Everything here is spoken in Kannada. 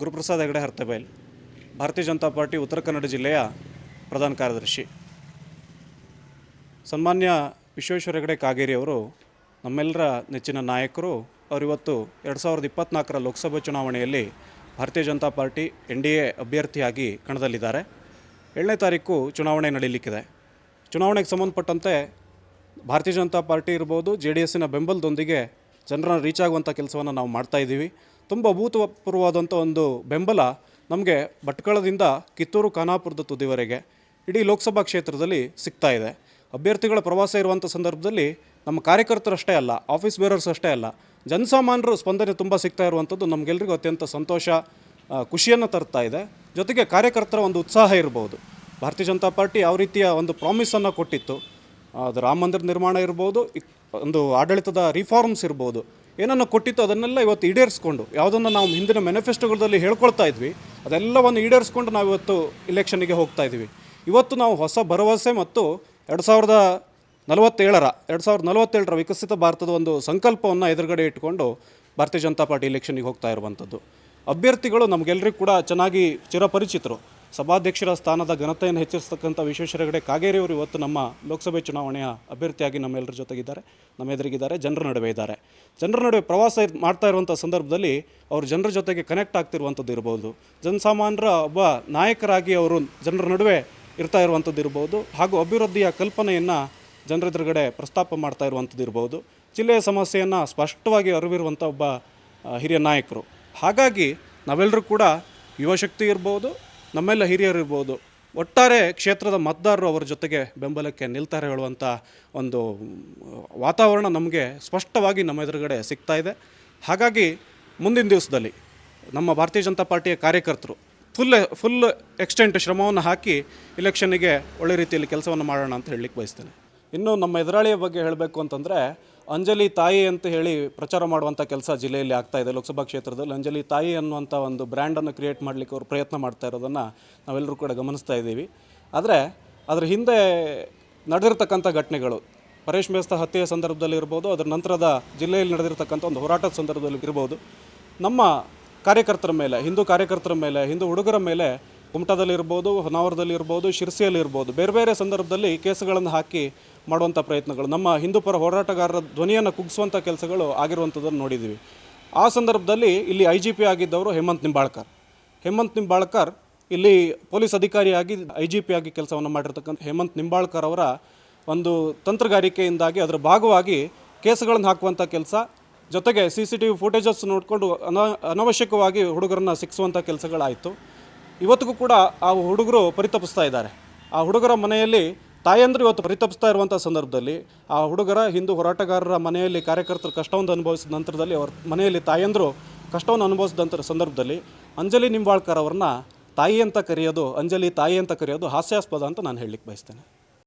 ಗುರುಪ್ರಸಾದ್ ಹೆಗಡೆ ಹರ್ತಬೈಲ್. ಭಾರತೀಯ ಜನತಾ ಪಾರ್ಟಿ ಉತ್ತರ ಕನ್ನಡ ಜಿಲ್ಲೆಯ ಪ್ರಧಾನ ಕಾರ್ಯದರ್ಶಿ. ಸನ್ಮಾನ್ಯ ವಿಶ್ವೇಶ್ವರ ಹೆಗಡೆ ಕಾಗೇರಿ ಅವರು ನಮ್ಮೆಲ್ಲರ ನೆಚ್ಚಿನ ನಾಯಕರು. ಅವರಿವತ್ತು ಎರಡು ಸಾವಿರದ ಇಪ್ಪತ್ತ್ನಾಲ್ಕರ ಲೋಕಸಭಾ ಚುನಾವಣೆಯಲ್ಲಿ Bharatiya Janata party N D A ಅಭ್ಯರ್ಥಿಯಾಗಿ ಕಣದಲ್ಲಿದ್ದಾರೆ. ಏಳನೇ ತಾರೀಕು ಚುನಾವಣೆ ನಡೀಲಿಕ್ಕಿದೆ. ಚುನಾವಣೆಗೆ ಸಂಬಂಧಪಟ್ಟಂತೆ ಭಾರತೀಯ ಜನತಾ ಪಾರ್ಟಿ ಇರ್ಬೋದು, ಜೆ ಡಿ ಎಸ್ಸಿನ ಬೆಂಬಲದೊಂದಿಗೆ ಜನರನ್ನು ರೀಚ್ ಆಗುವಂಥ ಕೆಲಸವನ್ನು ನಾವು ಮಾಡ್ತಾ ಇದ್ದೀವಿ. ತುಂಬ ಅಭೂತಪೂರ್ವವಾದಂಥ ಒಂದು ಬೆಂಬಲ ನಮಗೆ ಭಟ್ಕಳದಿಂದ ಕಿತ್ತೂರು, ಖಾನಾಪುರದ ತುದಿವರೆಗೆ ಇಡೀ ಲೋಕಸಭಾ ಕ್ಷೇತ್ರದಲ್ಲಿ ಸಿಗ್ತಾ ಇದೆ. ಅಭ್ಯರ್ಥಿಗಳ ಪ್ರವಾಸ ಇರುವಂಥ ಸಂದರ್ಭದಲ್ಲಿ ನಮ್ಮ ಕಾರ್ಯಕರ್ತರಷ್ಟೇ ಅಲ್ಲ ಆಫೀಸ್ ಬೇರರ್ಸ್ ಅಷ್ಟೇ ಅಲ್ಲ, ಜನಸಾಮಾನ್ಯರು ಸ್ಪಂದನೆ ತುಂಬ ಸಿಗ್ತಾ ಇರುವಂಥದ್ದು ನಮಗೆಲ್ಲರಿಗೂ ಅತ್ಯಂತ ಸಂತೋಷ ಖುಷಿಯನ್ನು ತರ್ತಾ ಇದೆ. ಜೊತೆಗೆ ಕಾರ್ಯಕರ್ತರ ಒಂದು ಉತ್ಸಾಹ ಇರ್ಬೋದು. ಭಾರತೀಯ ಜನತಾ ಪಾರ್ಟಿ ಯಾವ ರೀತಿಯ ಒಂದು ಪ್ರಾಮಿಸನ್ನು ಕೊಟ್ಟಿತ್ತು ಅದು ರಾಮ ಮಂದಿರ ನಿರ್ಮಾಣ ಇರ್ಬೋದು ಒಂದು ಆಡಳಿತದ ರಿಫಾರ್ಮ್ಸ್ ಇರ್ಬೋದು ಏನನ್ನು ಕೊಟ್ಟಿತ್ತು ಅದನ್ನೆಲ್ಲ ಇವತ್ತು ಈಡೇರಿಸ್ಕೊಂಡು, ಯಾವುದನ್ನು ನಾವು ಹಿಂದಿನ ಮ್ಯಾನಿಫೆಸ್ಟೋಗಳಲ್ಲಿ ಹೇಳ್ಕೊಳ್ತಾ ಇದ್ವಿ, ಅದೆಲ್ಲವನ್ನು ಈಡೇರಿಸ್ಕೊಂಡು ನಾವು ಇವತ್ತು ಇಲೆಕ್ಷನ್ನಿಗೆ ಹೋಗ್ತಾ ಇದ್ದೀವಿ ಇವತ್ತು ನಾವು ಹೊಸ ಭರವಸೆ ಮತ್ತು ಎರಡು ಸಾವಿರದ ನಲವತ್ತೇಳರ, ಎರಡು ಸಾವಿರದ ನಲವತ್ತೇಳರ ವಿಕಸಿತ ಭಾರತದ ಒಂದು ಸಂಕಲ್ಪವನ್ನು ಎದುರುಗಡೆ ಇಟ್ಕೊಂಡು ಭಾರತೀಯ ಜನತಾ ಪಾರ್ಟಿ ಇಲೆಕ್ಷನ್ನಿಗೆ ಹೋಗ್ತಾ ಇರುವಂಥದ್ದು. ಅಭ್ಯರ್ಥಿಗಳು ನಮಗೆಲ್ಲರಿಗೂ ಕೂಡ ಚೆನ್ನಾಗಿ ಚಿರಪರಿಚಿತರು. ಸಭಾಧ್ಯಕ್ಷರ ಸ್ಥಾನದ ಘನತೆಯನ್ನು ಹೆಚ್ಚಿಸ್ತಕ್ಕಂಥ ವಿಶ್ವೇಶ್ವರ ಹೆಗಡೆ ಕಾಗೇರಿ ಅವರು ಇವತ್ತು ನಮ್ಮ ಲೋಕಸಭೆ ಚುನಾವಣೆಯ ಅಭ್ಯರ್ಥಿಯಾಗಿ ನಮ್ಮೆಲ್ಲರ ಜೊತೆಗಿದ್ದಾರೆ. ನಮ್ಮ ಎದುರಿಗಿದ್ದಾರೆ, ಜನರ ನಡುವೆ ಇದ್ದಾರೆ. ಜನರ ನಡುವೆ ಪ್ರವಾಸ ಮಾಡ್ತಾ ಇರುವಂಥ ಸಂದರ್ಭದಲ್ಲಿ ಅವರು ಜನರ ಜೊತೆಗೆ ಕನೆಕ್ಟ್ ಆಗ್ತಿರುವಂಥದ್ದು ಇರ್ಬೋದು. ಜನಸಾಮಾನ್ಯರ ಒಬ್ಬ ನಾಯಕರಾಗಿ ಅವರು ಜನರ ನಡುವೆ ಇರ್ತಾ ಇರುವಂಥದ್ದು ಇರ್ಬೋದು. ಹಾಗೂ ಅಭಿವೃದ್ಧಿಯ ಕಲ್ಪನೆಯನ್ನು ಜನರ ಎದುರುಗಡೆ ಪ್ರಸ್ತಾಪ ಮಾಡ್ತಾ ಇರುವಂಥದ್ದು ಇರ್ಬೋದು. ಜಿಲ್ಲೆಯ ಸಮಸ್ಯೆಯನ್ನು ಸ್ಪಷ್ಟವಾಗಿ ಅರಿವಿರುವಂಥ ಒಬ್ಬ ಹಿರಿಯ ನಾಯಕರು. ಹಾಗಾಗಿ ನಾವೆಲ್ಲರೂ ಕೂಡ ಯುವಶಕ್ತಿ ಇರ್ಬೋದು, ನಮ್ಮೆಲ್ಲ ಹಿರಿಯರು ಇರ್ಬೋದು. ಒಟ್ಟಾರೆ ಕ್ಷೇತ್ರದ ಮತದಾರರು ಅವರ ಜೊತೆಗೆ ಬೆಂಬಲಕ್ಕೆ ನಿಲ್ತಾರೆ ಹೇಳುವಂಥ ಒಂದು ವಾತಾವರಣ ನಮಗೆ ಸ್ಪಷ್ಟವಾಗಿ ನಮ್ಮ ಎದುರುಗಡೆ ಸಿಗ್ತಾ ಇದೆ. ಹಾಗಾಗಿ ಮುಂದಿನ ದಿವಸದಲ್ಲಿ ನಮ್ಮ ಭಾರತೀಯ ಜನತಾ ಪಾರ್ಟಿಯ ಕಾರ್ಯಕರ್ತರು ಫುಲ್ ಫುಲ್ ಎಕ್ಸ್ಟೆಂಟ್ ಶ್ರಮವನ್ನು ಹಾಕಿ ಇಲೆಕ್ಷನ್ನಿಗೆ ಒಳ್ಳೆ ರೀತಿಯಲ್ಲಿ ಕೆಲಸವನ್ನು ಮಾಡೋಣ ಅಂತ ಹೇಳಲಿಕ್ಕೆ ಬಯಸ್ತೇನೆ. ಇನ್ನು ನಮ್ಮ ಎದುರಾಳಿಯ ಬಗ್ಗೆ ಹೇಳಬೇಕು ಅಂತಂದರೆ ಅಂಜಲಿ ತಾಯಿ ಅಂತ ಹೇಳಿ ಪ್ರಚಾರ ಮಾಡುವಂಥ ಕೆಲಸ ಜಿಲ್ಲೆಯಲ್ಲಿ ಆಗ್ತಾ ಇದೆ. ಲೋಕಸಭಾ ಕ್ಷೇತ್ರದಲ್ಲಿ ಅಂಜಲಿ ತಾಯಿ ಅನ್ನುವಂಥ ಒಂದು ಬ್ರ್ಯಾಂಡನ್ನು ಕ್ರಿಯೇಟ್ ಮಾಡಲಿಕ್ಕೆ ಅವರು ಪ್ರಯತ್ನ ಮಾಡ್ತಾ ಇರೋದನ್ನು ನಾವೆಲ್ಲರೂ ಕೂಡ ಗಮನಿಸ್ತಾ ಇದ್ದೀವಿ. ಆದರೆ ಅದರ ಹಿಂದೆ ನಡೆದಿರ್ತಕ್ಕಂಥ ಘಟನೆಗಳು, ಪರೇಶ್ ಮೇಸ್ತ ಹತ್ಯೆಯ ಸಂದರ್ಭದಲ್ಲಿ ಇರ್ಬೋದು, ಅದರ ನಂತರದ ಜಿಲ್ಲೆಯಲ್ಲಿ ನಡೆದಿರ್ತಕ್ಕಂಥ ಒಂದು ಹೋರಾಟದ ಸಂದರ್ಭದಲ್ಲಿ ಇರ್ಬೋದು. ನಮ್ಮ ಕಾರ್ಯಕರ್ತರ ಮೇಲೆ, ಹಿಂದೂ ಕಾರ್ಯಕರ್ತರ ಮೇಲೆ, ಹಿಂದೂ ಹುಡುಗರ ಮೇಲೆ ಕುಮಟಾದಲ್ಲಿ ಇರ್ಬೋದು ಶಿರ್ಸಿಯಲ್ಲಿರ್ಬೋದು, ಬೇರೆ ಬೇರೆ ಸಂದರ್ಭದಲ್ಲಿ ಕೇಸುಗಳನ್ನು ಹಾಕಿ ಮಾಡುವಂಥ ಪ್ರಯತ್ನಗಳು. ನಮ್ಮ ಹಿಂದೂಪರ ಹೋರಾಟಗಾರರ ಧ್ವನಿಯನ್ನು ಕುಗ್ಗಿಸುವಂಥ ಕೆಲಸಗಳು ಆಗಿರುವಂಥದ್ದನ್ನು ನೋಡಿದ್ದೀವಿ. ಆ ಸಂದರ್ಭದಲ್ಲಿ ಇಲ್ಲಿ ಐ ಜಿ ಪಿ ಆಗಿದ್ದವರು ಹೇಮಂತ್ ನಿಂಬಾಳ್ಕರ್. ಹೇಮಂತ್ ನಿಂಬಾಳ್ಕರ್ ಇಲ್ಲಿ ಪೊಲೀಸ್ ಅಧಿಕಾರಿಯಾಗಿ ಐ ಜಿ ಪಿ ಆಗಿ ಕೆಲಸವನ್ನು ಮಾಡಿರ್ತಕ್ಕಂಥ ಹೇಮಂತ್ ನಿಂಬಾಳ್ಕರ್ ಅವರ ಒಂದು ತಂತ್ರಗಾರಿಕೆಯಿಂದಾಗಿ ಅದರ ಭಾಗವಾಗಿ ಕೇಸುಗಳನ್ನು ಹಾಕುವಂಥ ಕೆಲಸ, ಜೊತೆಗೆ C C T V footages ನೋಡಿಕೊಂಡು ಅನ, ಅನವಶ್ಯಕವಾಗಿ ಹುಡುಗರನ್ನ ಸಿಕ್ಕಿಸುವಂಥ ಕೆಲಸಗಳಾಯಿತು. ಇವತ್ತಿಗೂ ಕೂಡ ಆ ಹುಡುಗರು ಪರಿತಪಿಸ್ತಾ ಇದ್ದಾರೆ. ಆ ಹುಡುಗರ ಮನೆಯಲ್ಲಿ ತಾಯಂದ್ರು ಇವತ್ತು ಪರಿತಪಿಸ್ತಾ ಇರುವಂಥ ಸಂದರ್ಭದಲ್ಲಿ, ಆ ಹುಡುಗರ ಹಿಂದೂ ಹೋರಾಟಗಾರರ ಮನೆಯಲ್ಲಿ ಕಾರ್ಯಕರ್ತರು ಕಷ್ಟವನ್ನು ಅನುಭವಿಸಿದ ನಂತರದಲ್ಲಿ ಅವರ ಮನೆಯಲ್ಲಿ ತಾಯಂದರು ಕಷ್ಟವನ್ನು ಅನುಭವಿಸಿದಂಥ ಸಂದರ್ಭದಲ್ಲಿ ಅಂಜಲಿ ನಿಂಬಾಳ್ಕರ್ ಅವ್ರನ್ನ ತಾಯಿ ಅಂತ ಕರೆಯೋದು, ಅಂಜಲಿ ತಾಯಿ ಅಂತ ಕರೆಯೋದು ಹಾಸ್ಯಾಸ್ಪದ ಅಂತ ನಾನು ಹೇಳಲಿಕ್ಕೆ ಬಯಸ್ತೇನೆ.